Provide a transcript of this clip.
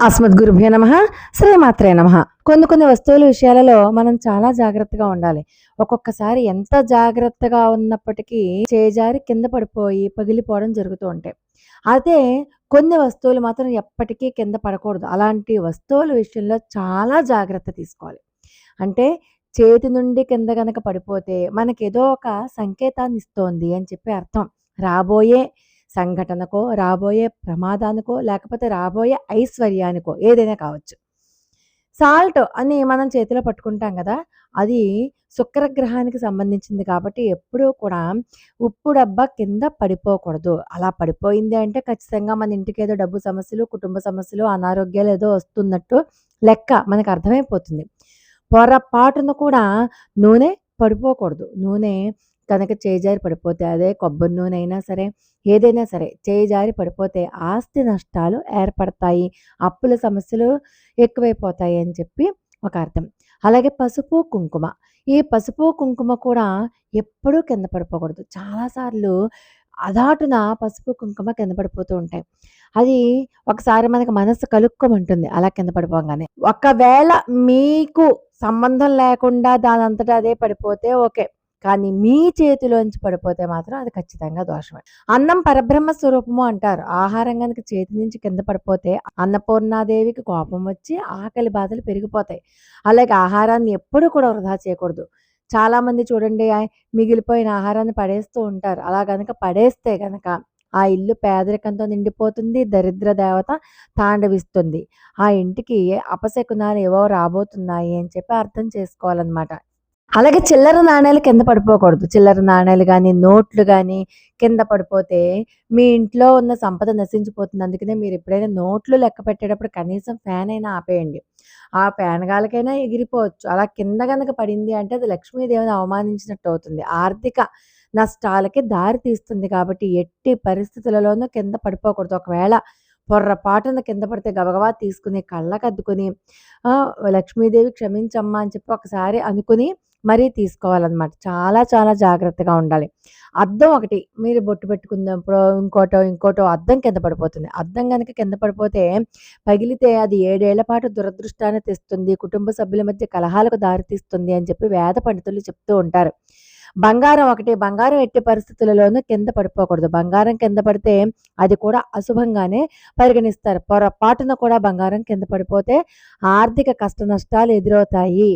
అస్మద్గురుభ్యో నమ. శ్రీమాత్రే నమ. కొన్ని కొన్ని వస్తువుల విషయాలలో మనం చాలా జాగ్రత్తగా ఉండాలి. ఒక్కొక్కసారి ఎంత జాగ్రత్తగా ఉన్నప్పటికీ చేజారి కింద పడిపోయి పగిలిపోవడం జరుగుతూ ఉంటాయి అయితే కొన్ని వస్తువులు మాత్రం ఎప్పటికీ కింద పడకూడదు. అలాంటి వస్తువుల విషయంలో చాలా జాగ్రత్త తీసుకోవాలి. అంటే చేతి నుండి కింద గనక పడిపోతే మనకేదో ఒక సంకేతాన్ని ఇస్తోంది అని చెప్పి అర్థం. రాబోయే సంఘటనకో రాబోయే ప్రమాదానికో లేకపోతే రాబోయే ఐశ్వర్యానికో ఏదైనా కావచ్చు. సాల్ట్ అని మనం చేతిలో పట్టుకుంటాం కదా అది శుక్రగ్రహానికి సంబంధించింది కాబట్టి ఎప్పుడూ కూడా ఉప్పు డబ్బా కింద పడిపోకూడదు. అలా పడిపోయింది అంటే ఖచ్చితంగా మన ఇంటికి ఏదో డబ్బు సమస్యలు కుటుంబ సమస్యలు అనారోగ్యాలు ఏదో వస్తున్నట్టు లెక్క మనకు అర్థమైపోతుంది. పొరపాటున కూడా నూనె పడిపోకూడదు. నూనె కనుక చేజారి పడిపోతే అదే కొబ్బరి నూనె అయినా సరే ఏదైనా సరే చేజారి పడిపోతే ఆస్తి నష్టాలు ఏర్పడతాయి. అప్పుల సమస్యలు ఎక్కువైపోతాయి అని చెప్పి ఒక అర్థం. అలాగే పసుపు కుంకుమ. ఈ పసుపు కుంకుమ కూడా ఎప్పుడూ కింద పడిపోకూడదు. చాలాసార్లు అదాటున పసుపు కుంకుమ కింద పడిపోతూ ఉంటాయి. అది ఒకసారి మనకి మనసు కలుక్కోమంటుంది అలా కింద పడిపోగానే. ఒకవేళ మీకు సంబంధం లేకుండా దాని అంతటా అదే పడిపోతే ఓకే. కానీ మీ చేతిలోంచి పడిపోతే మాత్రం అది ఖచ్చితంగా దోషమే. అన్నం పరబ్రహ్మ స్వరూపము అంటారు. ఆహారం కనుక చేతి నుంచి కింద పడిపోతే అన్నపూర్ణాదేవికి కోపం వచ్చి ఆకలి బాధలు పెరిగిపోతాయి. అలాగే ఆహారాన్ని ఎప్పుడు కూడా వృధా చేయకూడదు. చాలామంది చూడండి మిగిలిపోయిన ఆహారాన్ని పడేస్తూ ఉంటారు. అలా కనుక పడేస్తే కనుక ఆ ఇల్లు పేదరికంతో నిండిపోతుంది దరిద్ర దేవత తాండవిస్తుంది. ఆ ఇంటికి అపశకునాలు ఏవో రాబోతున్నాయి అని చెప్పి అర్థం చేసుకోవాలన్నమాట. అలాగే చిల్లర నాణేలు కింద పడిపోకూడదు. చిల్లర నాణేలు కానీ నోట్లు కానీ కింద పడిపోతే మీ ఇంట్లో ఉన్న సంపద నశించిపోతుంది. అందుకనే మీరు ఎప్పుడైనా నోట్లు లెక్క పెట్టేటప్పుడు కనీసం ఫ్యాన్ అయినా ఆపేయండి. ఆ ఫ్యాన్ గాలకైనా ఎగిరిపోవచ్చు. అలా కింద కనుక పడింది అంటే అది లక్ష్మీదేవిని అవమానించినట్టు అవుతుంది. ఆర్థిక నష్టాలకి దారి తీస్తుంది కాబట్టి ఎట్టి పరిస్థితులలోనూ కింద పడిపోకూడదు. ఒకవేళ పొర్రపాటున కింద పడితే గబగబా తీసుకుని కళ్ళకద్దుకుని లక్ష్మీదేవి క్షమించమ్మా అని చెప్పి ఒకసారి అనుకుని మరీ తీసుకోవాలన్నమాట. చాలా చాలా జాగ్రత్తగా ఉండాలి. అద్దం ఒకటి మీరు బొట్టు పెట్టుకున్నప్పుడు ఇంకోటో ఇంకోటో అద్దం కింద పడిపోతుంది. అద్దం కనుక కింద పడిపోతే పగిలితే అది ఏడేళ్ళ పాటు దురదృష్టాన్ని తెస్తుంది కుటుంబ సభ్యుల మధ్య కలహాలకు దారితీస్తుంది అని చెప్పి వేద పండితులు చెప్తూ ఉంటారు. బంగారం ఒకటి బంగారం ఎట్టి పరిస్థితులలోనూ కింద పడిపోకూడదు. బంగారం కింద పడితే అది కూడా అశుభంగానే పరిగణిస్తారు. పొరపాటున కూడా బంగారం కింద పడిపోతే ఆర్థిక కష్ట నష్టాలు ఎదురవుతాయి.